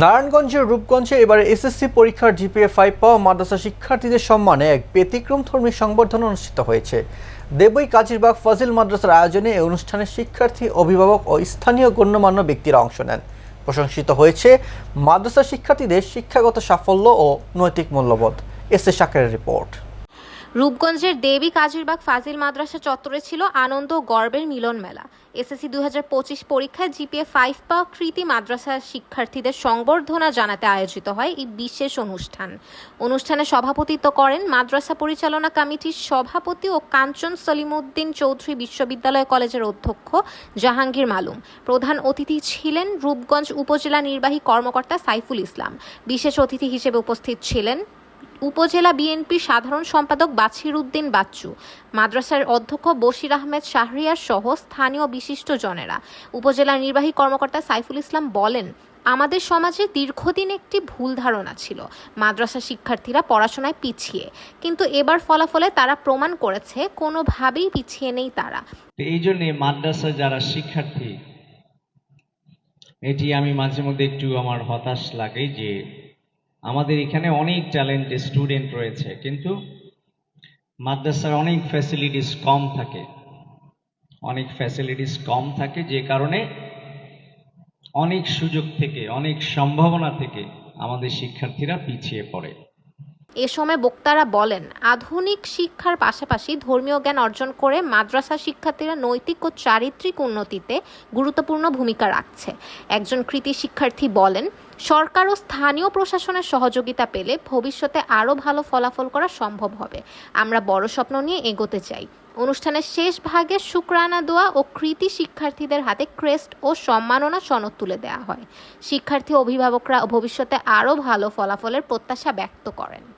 নারায়ণগঞ্জের রূপগঞ্জে এবারে এসএসসি পরীক্ষার জিপিএ ফাইভ পাওয়া মাদ্রাসা শিক্ষার্থীদের সম্মানে এক ব্যতিক্রমধর্মী সংবর্ধনা অনুষ্ঠিত হয়েছে। দেবই কাজিরবাগ ফাজিল মাদ্রাসার আয়োজনে এই অনুষ্ঠানে শিক্ষার্থী, অভিভাবক ও স্থানীয় গণ্যমান্য ব্যক্তিরা অংশ নেন। প্রশংসিত হয়েছে মাদ্রাসা শিক্ষার্থীদের শিক্ষাগত সাফল্য ও নৈতিক মূল্যবোধ। S A report. রূপগঞ্জের দেবী কাজিরবাগ ফাজিল মাদ্রাসা চত্বরে ছিল আনন্দ ও গর্বের মিলন মেলা। এসএসসি দু হাজার পঁচিশ পরীক্ষায় জিপিএ ফাইভ পাওয়া কৃতি মাদ্রাসার শিক্ষার্থীদের সংবর্ধনা জানাতে আয়োজিত হয় এই বিশেষ অনুষ্ঠান। অনুষ্ঠানে সভাপতিত্ব করেন মাদ্রাসা পরিচালনা কমিটির সভাপতি ও কাঞ্চন সলিমুদ্দিন চৌধুরী বিশ্ববিদ্যালয় কলেজের অধ্যক্ষ জাহাঙ্গীর মালুম। প্রধান অতিথি ছিলেন রূপগঞ্জ উপজেলা নির্বাহী কর্মকর্তা সাইফুল ইসলাম। বিশেষ অতিথি হিসেবে উপস্থিত ছিলেন উপজেলা বিএনপি সাধারণ সম্পাদক বাছির উদ্দিন বাচ্চু, মাদ্রাসার অধ্যক্ষ বশির আহমেদ শাহরিয়ার সহ স্থানীয় বিশিষ্টজনেরা। উপজেলা নির্বাহী কর্মকর্তা সাইফুল ইসলাম বলেন, আমাদের সমাজে দীর্ঘদিন একটি ভুল ধারণা ছিল। মাদ্রাসা শিক্ষার্থীরা পড়াশোনায় পিছিয়ে। কিন্তু এবার ফলাফলে তারা প্রমাণ করেছে, কোনোভাবেই পিছিয়ে নেই তারা। এই জন্যে মাদ্রাসা যারা শিক্ষার্থী, এটি আমি মাঝে মধ্যে একটু আমার হতাশ লাগে যে আমাদের এখানে অনেক ট্যালেন্টেড স্টুডেন্ট রয়েছে, কিন্তু মাদ্রাসার অনেক ফ্যাসিলিটিস কম থাকে। অনেক ফ্যাসিলিটিস কম থাকে যে কারণে অনেক সুযোগ থেকে, অনেক সম্ভাবনা থেকে আমাদের শিক্ষার্থীরা পিছিয়ে পড়ে। এ সময় বক্তারা বলেন, আধুনিক শিক্ষার পাশাপাশি ধর্মীয় জ্ঞান অর্জন করে মাদ্রাসা শিক্ষার্থীরা নৈতিক ও চারিত্রিক উন্নতিতে গুরুত্বপূর্ণ ভূমিকা রাখছে। একজন কৃতি শিক্ষার্থী বলেন, সরকার ও স্থানীয় প্রশাসনের সহযোগিতা পেলে ভবিষ্যতে আরও ভালো ফলাফল করা সম্ভব হবে। আমরা বড় স্বপ্ন নিয়ে এগোতে চাই। অনুষ্ঠানের শেষ ভাগে শুক্রানা দোয়া ও কৃতি শিক্ষার্থীদের হাতে ক্রেস্ট ও সম্মাননা সনদ তুলে দেওয়া হয়। শিক্ষার্থী অভিভাবকরা ভবিষ্যতে আরও ভালো ফলাফলের প্রত্যাশা ব্যক্ত করেন।